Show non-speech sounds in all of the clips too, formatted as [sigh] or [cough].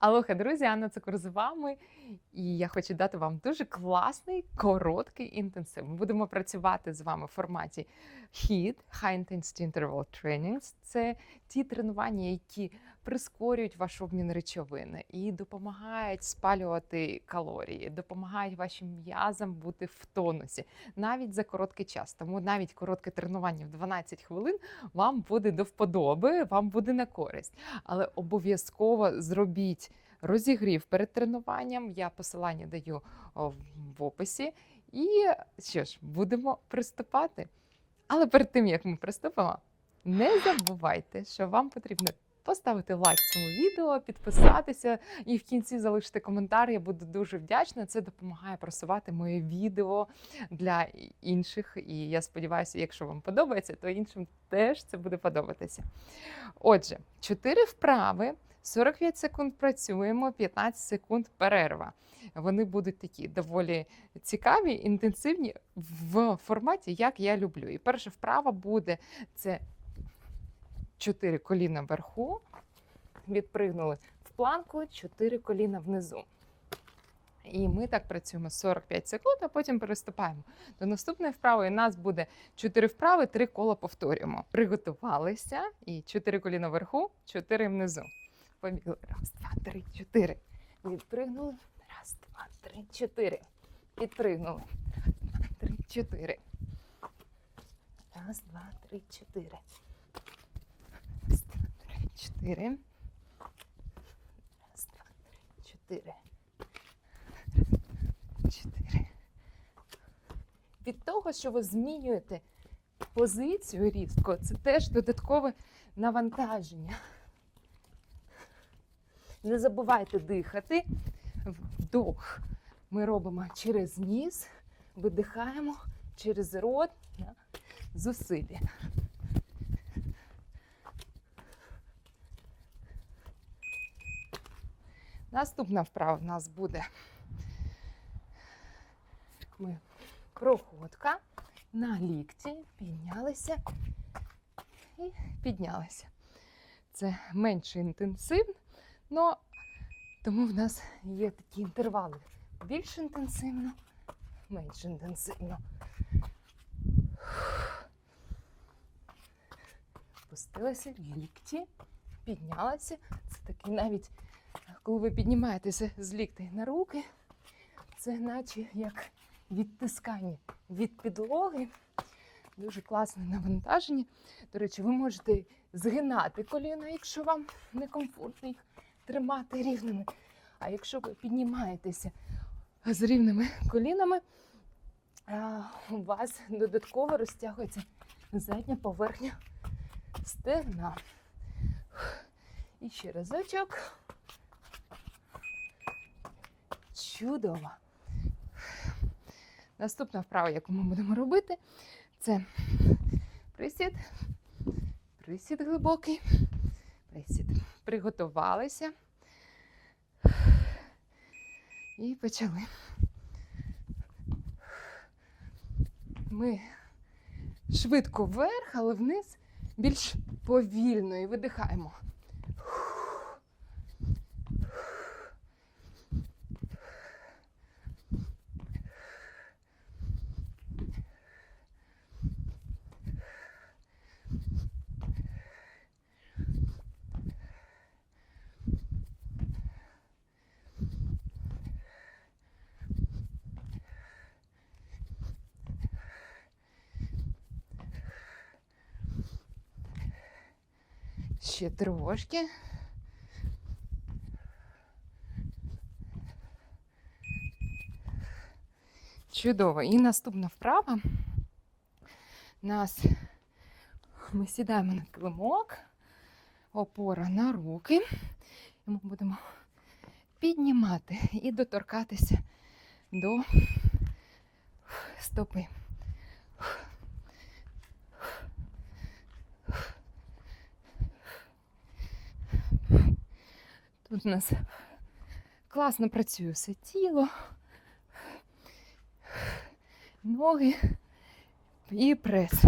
Алоха, друзі, Анна Цукор з вами. І я хочу дати вам дуже класний, короткий інтенсив. Ми будемо працювати з вами в форматі HIIT, High Intensity Interval Trainings. Це ті тренування, які прискорюють ваш обмін речовин і допомагають спалювати калорії, допомагають вашим м'язам бути в тонусі навіть за короткий час. Тому навіть коротке тренування в 12 хвилин вам буде до вподоби, вам буде на користь. Але обов'язково зробіть розігрів перед тренуванням. Я посилання даю в описі. І що ж, будемо приступати. Але перед тим як ми приступимо, не забувайте, що вам потрібно поставити лайк цьому відео, підписатися і в кінці залишити коментар. Я буду дуже вдячна. Це допомагає просувати моє відео для інших. І я сподіваюся, якщо вам подобається, то іншим теж це буде подобатися. Отже, чотири вправи. 45 секунд працюємо, 15 секунд перерва. Вони будуть такі доволі цікаві, інтенсивні в форматі, як я люблю. І перша вправа буде це 4 коліна вверху, відпригнули в планку, 4 коліна внизу. І ми так працюємо 45 секунд, а потім переступаємо до наступної вправи. І нас буде 4 вправи, 3 кола повторюємо. Приготувалися і 4 коліна вверху, 4 внизу. Побігли. Раз, два, три, чотири. Відпригнули. Раз, два, три, чотири. Підпригнули. Раз, два, три, чотири. Раз, два, три, чотири. Раз, два, три, чотири. Раз, два, три, чотири. Чотири. Від того, що ви змінюєте позицію різко, це теж додаткове навантаження. Не забувайте дихати. Вдох ми робимо через ніс, видихаємо через рот зусилля. Наступна вправа в нас буде ми проходка на лікті, піднялися і піднялися. Це менше інтенсивно. Ну, тому в нас є такі інтервали. Більш інтенсивно, менш інтенсивно. Спустилися лікті, піднялися. Це такий навіть, коли ви піднімаєтеся з ліктей на руки, це наче як відтискання від підлоги. Дуже класне навантаження. До речі, ви можете згинати коліна, якщо вам некомфортно їх тримати рівними. А якщо ви піднімаєтеся з рівними колінами, у вас додатково розтягується задня поверхня стегна. І ще разочок. Чудово. Наступна вправа, яку ми будемо робити, це присід, присід глибокий, присід. Приготувалися і почали. Ми швидко вверх, але вниз більш повільно і видихаємо. Ще трошки. Чудово. І наступна вправа. Нас ми сідаємо на килимок, опора на руки. І ми будемо піднімати і доторкатися до стопи. Тут у нас класно працює все тіло, ноги і прес.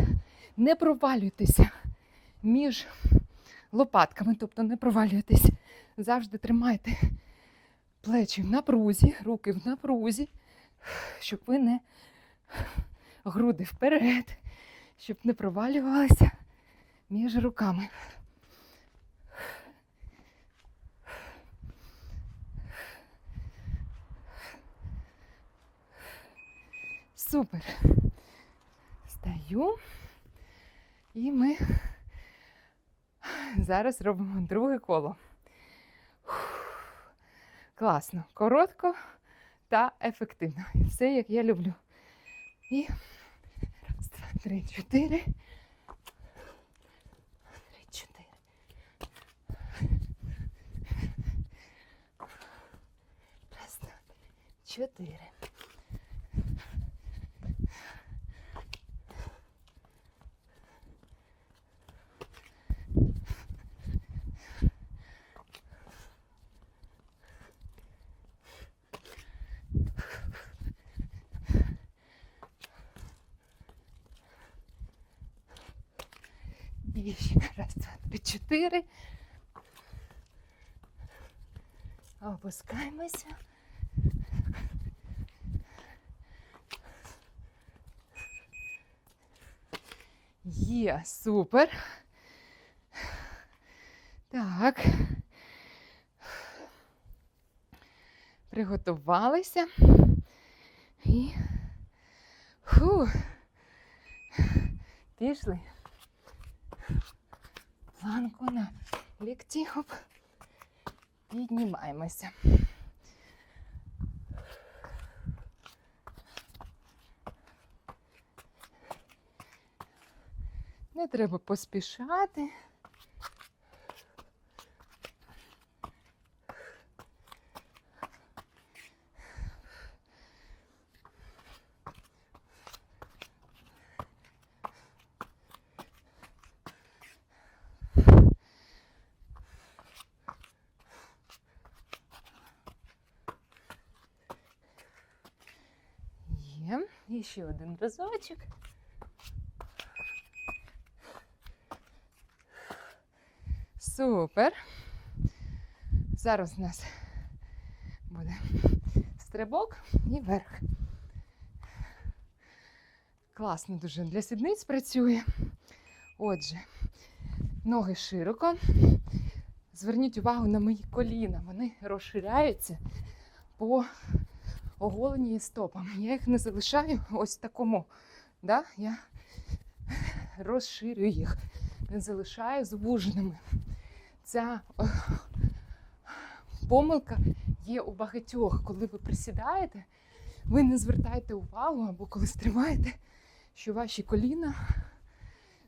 Не провалюйтеся між лопатками, тобто не провалюйтесь Завжди тримайте плечі в напрузі, руки в напрузі, щоб ви не груди вперед, щоб не провалювалися між руками. Супер. Стаю. І ми зараз робимо друге коло. Класно, коротко та ефективно. Все, як я люблю. І раз, два, три, чотири. Три, чотири. Раз, два, три, чотири. І ще [laughs] раз, два, три, чотири. Опускаємося. Є, супер. Так. Приготувалися. І. Фу. Пішли планку на лікті. Хоп. Піднімаємося. Не треба поспішати. Є. І ще один разочок. Супер. Зараз у нас буде стрибок і верх. Класно дуже для сідниць працює. Отже, ноги широко. Зверніть увагу на мої коліна. Вони розширяються по оголені стопам. Я їх не залишаю ось такому. Да? Я розширюю їх, не залишаю звуженими. Ця помилка є у багатьох, коли ви присідаєте, ви не звертаєте увагу або коли стримаєте, що ваші коліна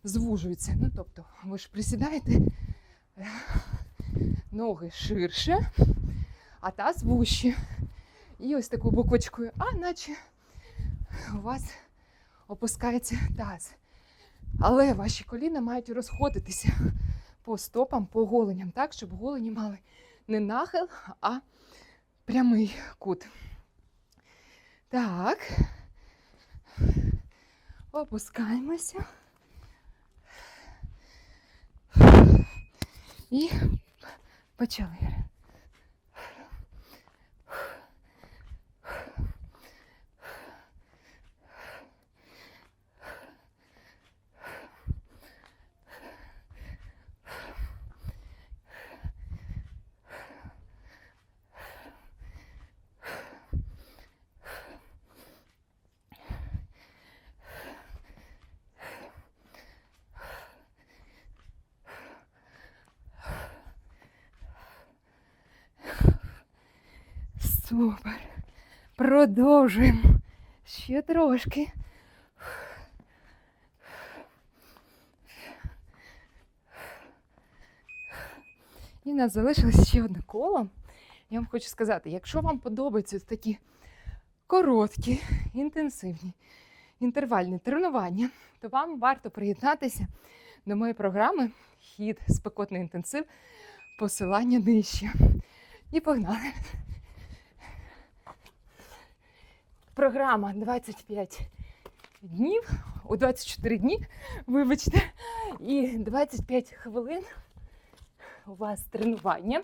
звужуються. Ну, тобто, ви ж присідаєте е, ноги ширше, а таз вужче. І ось такою бокочкою, а наче у вас опускається таз. Але ваші коліна мають розходитися по стопам, по голеням, так, щоб голені мали не нахил, а прямий кут. Так. Опускаємося. І почали. Супер. Продовжуємо. Ще трошки. І в нас залишилось ще одне коло. Я вам хочу сказати, якщо вам подобаються такі короткі, інтенсивні, інтервальні тренування, то вам варто приєднатися до моєї програми Хід спекотний інтенсив, посилання нижче. І погнали. Програма 25 днів, у 24 дні, вибачте, і 25 хвилин у вас тренування.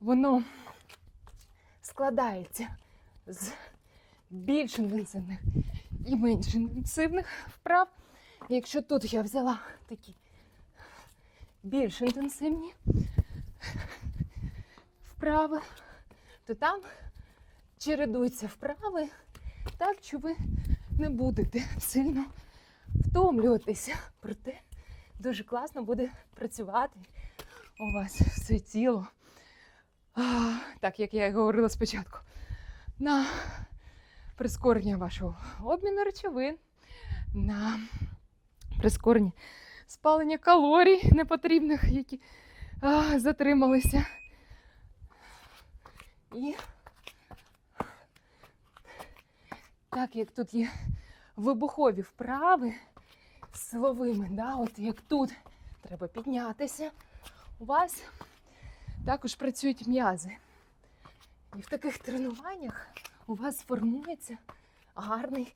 воно складається з більш інтенсивних і менш інтенсивних вправ. Якщо тут я взяла такі більш інтенсивні вправи, то там чередуються вправи так, що ви не будете сильно втомлюватися. Проте дуже класно буде працювати у вас все тіло. А, так, як я і говорила спочатку, на прискорення вашого обміну речовин, на прискорення спалення калорій непотрібних, які а, затрималися. І так як тут є вибухові вправи силовими, да, от як тут треба піднятися, у вас також працюють м'язи. І в таких тренуваннях у вас формується гарний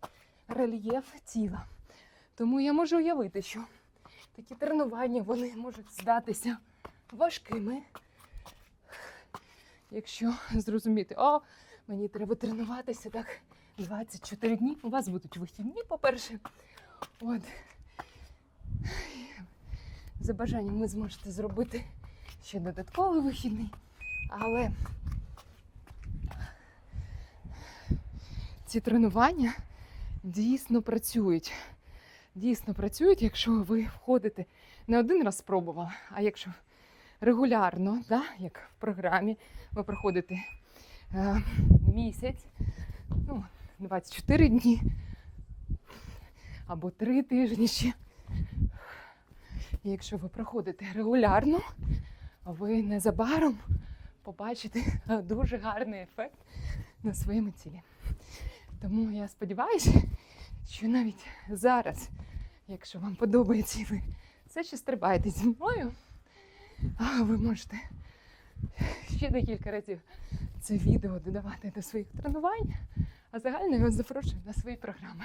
рельєф тіла. Тому я можу уявити, що такі тренування вони можуть здатися важкими. Якщо зрозуміти, о, мені треба тренуватися так 24 дні, у вас будуть вихідні, по-перше. От. За бажанням ви зможете зробити ще додатковий вихідний, але ці тренування дійсно працюють. Дійсно працюють, якщо ви входите не один раз спробувала, а якщо регулярно, да, як в програмі, ви проходите е, місяць, ну, 24 дні або 3 тижні ще. І якщо ви проходите регулярно, ви незабаром побачите дуже гарний ефект на своєму тілі. Тому я сподіваюся, що навіть зараз, якщо вам подобається і ви все ще стрибаєте зі мною, ви можете ще декілька разів це відео додавати до своїх тренувань, а загально вас запрошую на свої програми.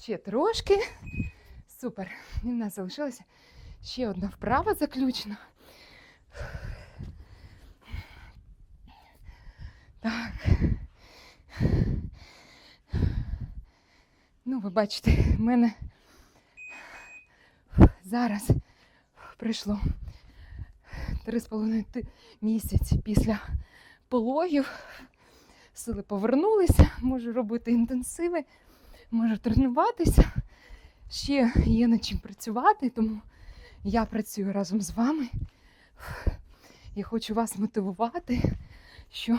Ще трошки. Супер. І в нас залишилася ще одна вправа заключна. Так. Ну, ви бачите, в мене зараз пройшло три з половиною ти- місяці після пологів. Сили повернулися, можу робити інтенсиви, можу тренуватися. Ще є над чим працювати, тому я працюю разом з вами. Я хочу вас мотивувати, що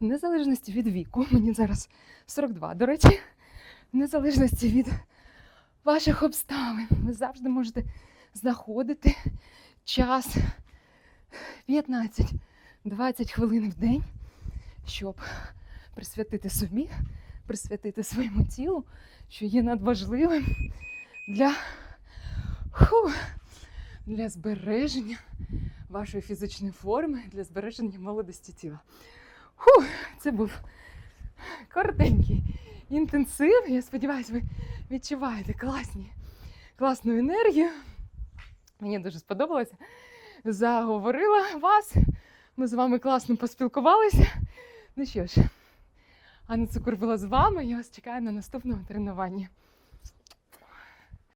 в незалежності від віку, мені зараз 42, до речі, в незалежності від ваших обставин, ви завжди можете знаходити час 15-20 хвилин в день, щоб присвятити собі, присвятити своєму тілу, що є надважливим для, фу, для збереження вашої фізичної форми, для збереження молодості тіла. Фу, це був коротенький інтенсив. Я сподіваюся, ви відчуваєте класні, класну енергію. Мені дуже сподобалося. Заговорила вас. Ми з вами класно поспілкувалися. Ну що ж, Анна Цукур була з вами. Я вас чекаю на наступному тренуванні.